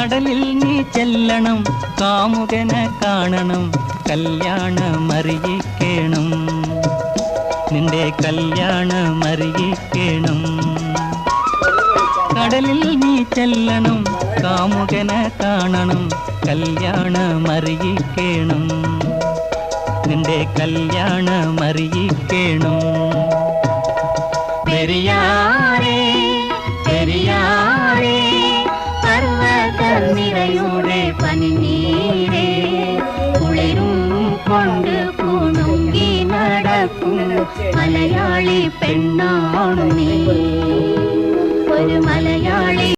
കടലിൽ നീ ചെല്ലണം കാമുകനെ കാണണം കല്യാണമറിയിക്കണം. നിന്റെ കല്യാണമറിയിക്കണം. കടലിൽ നീ ചെല്ലണം കാമുകനെ കാണണം കല്യാണമറിയിക്കണം. നിന്റെ കല്യാണമറിയിക്കണം. പെരിയാറേ குளிரையூரே பனி நீரே குளிரும் கொண்டு குணுங்கி நடக்கும் மலையாளி பெண்ணாணு நீ ஒரு மலையா